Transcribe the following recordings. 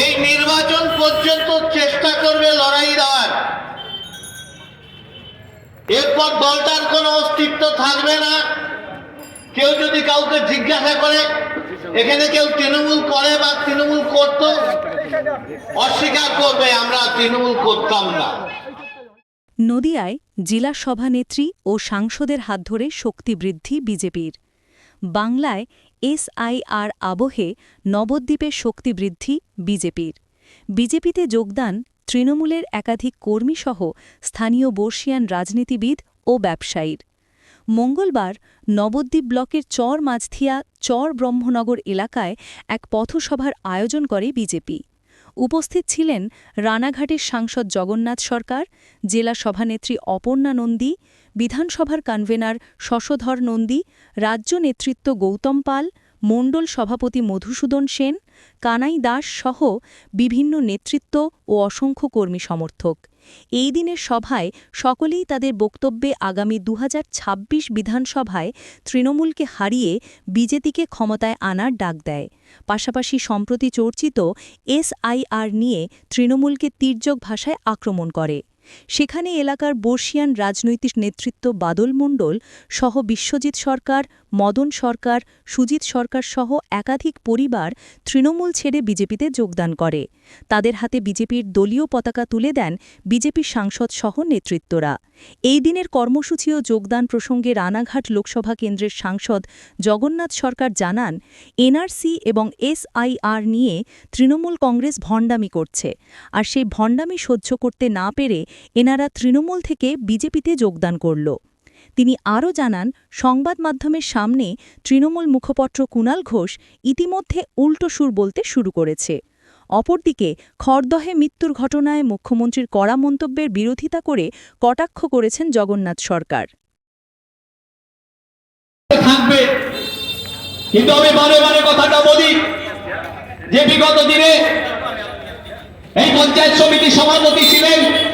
এই নির্বাচন পর্যন্ত চেষ্টা করবে লড়াই দেওয়ার এরপর দলটার কোন অস্তিত্ব থাকবে না। কেউ যদি কাউকে জিজ্ঞাসা করে, এখানে কেউ তৃণমূল করে বা তৃণমূল করত, অস্বীকার করবে, আমরা তৃণমূল করতাম না। নদিয়ায় জেলা সভানেত্রী ও সাংসদের হাত ধরে শক্তি বৃদ্ধি বিজেপির। বাংলায় এসআইআর আবহে নবদ্বীপে শক্তি বৃদ্ধি বিজেপির। বিজেপিতে যোগদান তৃণমূলের একাধিক কর্মীসহ স্থানীয় বর্ষিয়ান রাজনীতিবিদ ও ব্যবসায়ীর। মঙ্গলবার নবদ্বীপ ব্লকের চর মাঝথিয়া চর ব্রহ্মনগর এলাকায় এক পথসভার আয়োজন করে বিজেপি। উপস্থিত ছিলেন রানাঘাটের সাংসদ জগন্নাথ সরকার, জেলা সভানেত্রী অপর্ণা নন্দী, বিধানসভার কনভেনার শশধর নন্দী, রাজ্য নেতৃত্ব গৌতম পাল মণ্ডল সভাপতি মধুসূদন সেন, কানাই দাস সহ বিভিন্ন নেতৃত্ব ও অসংখ্য কর্মী সমর্থক। এই দিনের সভায় সকলেই তাদের বক্তব্যে আগামী দু হাজার ছাব্বিশ বিধানসভায় তৃণমূলকে হারিয়ে বিজেপিকে ক্ষমতায় আনার ডাক দেয়। পাশাপাশি সম্প্রতি চর্চিত এসআইআর নিয়ে তৃণমূলকে তির্যক ভাষায় আক্রমণ করে। সেখানে এলাকার বর্ষিয়ান রাজনৈতিক নেতৃত্ব বাদল মণ্ডল সহ বিশ্বজিৎ সরকার, মদন সরকার, সুজিত সরকার সহ একাধিক পরিবার তৃণমূল ছেড়ে বিজেপিতে যোগদান করে। তাদের হাতে বিজেপির দলীয় পতাকা তুলে দেন বিজেপি সাংসদ সহ নেতৃত্বরা। এই দিনের কর্মসূচি ও যোগদান প্রসঙ্গে রানাঘাট লোকসভা কেন্দ্রের সাংসদ জগন্নাথ সরকার জানান, এনআরসি এবং এসআইআর নিয়ে তৃণমূল কংগ্রেস ভণ্ডামি করছে। আর সেই ভণ্ডামি সহ্য করতে না পেরে এনারা তৃণমূল থেকে বিজেপিতে যোগদান করল। তিনি আরও জানান, সংবাদ মাধ্যমের সামনে তৃণমূল মুখপত্র কুণাল ঘোষ ইতিমধ্যে উল্টো সুর বলতে শুরু করেছে। অপরদিকে, খড়দহে মৃত্যুর ঘটনায় মুখ্যমন্ত্রীর কড়া মন্তব্যের বিরোধিতা করে কটাক্ষ করেছেন জগন্নাথ সরকার। থাকবে। কিন্তু আমি বারে বারে কথাটা বলি যে বিগত দিনে এই পঞ্চায়েত সভাপতি ছিলেন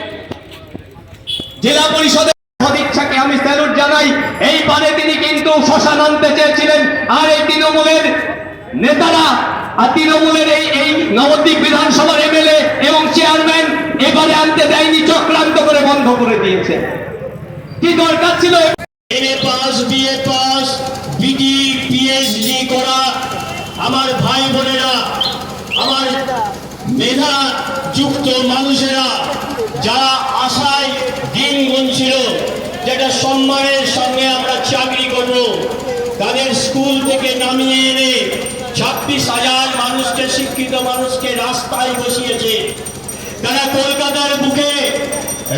জেলা পরিষদের সদিচ্ছাকে আমি স্যালুট জানাই। এই পারে তিনি কিন্তু শ্মশান আনতে চেয়েছিলেন। আর এই তৃণমূলের নেতারা আর তৃণমূলের এই এই নবদ্বীপ বিধানসভার এমএলএ এবং চেয়ারম্যান এবারে আনতে দেয়নি, চক্রান্ত করে বন্ধ করে দিয়েছে। কি দরকার ছিল? MA pass BA pass, BD, PhD করা আমার ভাই বোনেরা, আমার মেধা যুক্ত মানুষেরা যারা আশায় দিন গুনছিল যেটা সম্মানের সঙ্গে আমরা চাকরি করব। তাদের স্কুল থেকে নামিয়ে এনে ছাব্বিশ হাজার মানুষকে, শিক্ষিত মানুষকে রাস্তায় বসিয়েছে। তারা কলকাতার বুকে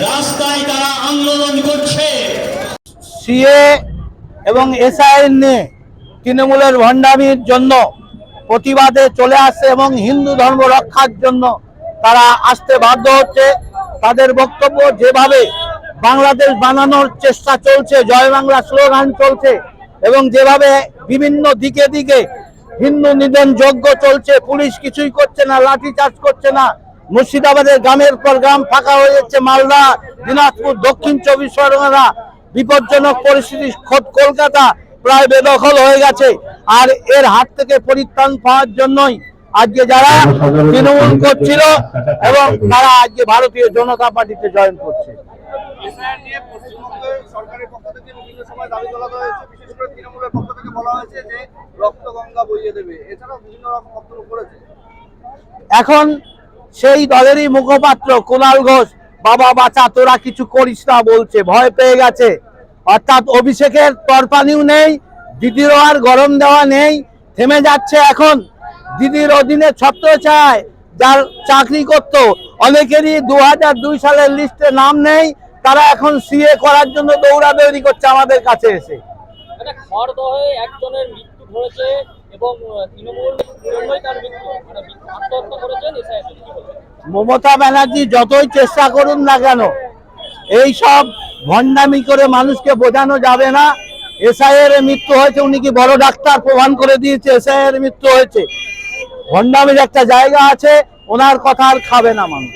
রাস্তায় তারা আন্দোলন করছে। সিএ এবং এসআইএন নিয়ে তৃণমূলের ভণ্ডামির জন্য প্রতিবাদে চলে আসছে এবং হিন্দু ধর্ম রক্ষার জন্য তারা আসতে বাধ্য হচ্ছে। তাদের বক্তব্য যেভাবে বাংলাদেশ বানানোর চেষ্টা চলছে, জয় বাংলা স্লোগান চলছে এবং যেভাবে বিভিন্ন দিকে দিকে হিন্দু নিধন যজ্ঞ চলছে, পুলিশ কিছুই করছে না লাঠি চার্জ করছে না। মুর্শিদাবাদের গ্রামের পর গ্রাম ফাঁকা হয়ে যাচ্ছে মালদা, দিনাজপুর, দক্ষিণ চব্বিশ পরগনা। বিপজ্জনক পরিস্থিতি, খোদ কলকাতা প্রায় বেদখল হয়ে গেছে। আর এর হাত থেকে পরিত্রাণ পাওয়ার জন্যই আজকে যারা তৃণমূল করছিল এবং তারা আজকে ভারতীয় জনতা পার্টিতে জয়েন করছে। এসআইআর নিয়ে পশ্চিমবঙ্গের সরকারের পক্ষ থেকে বিভিন্ন সময় দাবি তোলা হয়েছে বিশেষ করে তৃণমূলের পক্ষ থেকে বলা হয়েছে যে রক্ত গঙ্গা বইয়ে দেবে। এছাড়াও বিভিন্ন রকম বক্তব্য করেছে। এখন সেই দলেরই মুখপাত্র কুণাল ঘোষ বাবা বাঁচা তোরা কিছু করিস না বলছে। ভয় পেয়ে গেছে। অর্থাৎ অভিষেকের তরপানিও নেই দিদিরও আর গরম দেওয়া নেই থেমে যাচ্ছে এখন। দিদির অধীনে ছত্র চায় যার চাকরি করত। অনেকেরই দু দুই সালের লিস্টে নাম নেই তারা এখন সিএ করার জন্য দৌড়াদৌড়ি করছে আমাদের কাছে এসে। একজনের মৃত্যু ঘটেছে এবং মৃত্যু মানে মমতা ব্যানার্জি যতই চেষ্টা করুন না কেন এই সব ভণ্ডামি করে মানুষকে বোঝানো যাবে না। এসআই এর মৃত্যু হয়েছে উনি কি বড় ডাক্তার প্রমাণ করে দিয়েছে এসআই এর মৃত্যু হয়েছে। ভণ্ডামির একটা জায়গা আছে ওনার কথা আর খাবে না মানুষ।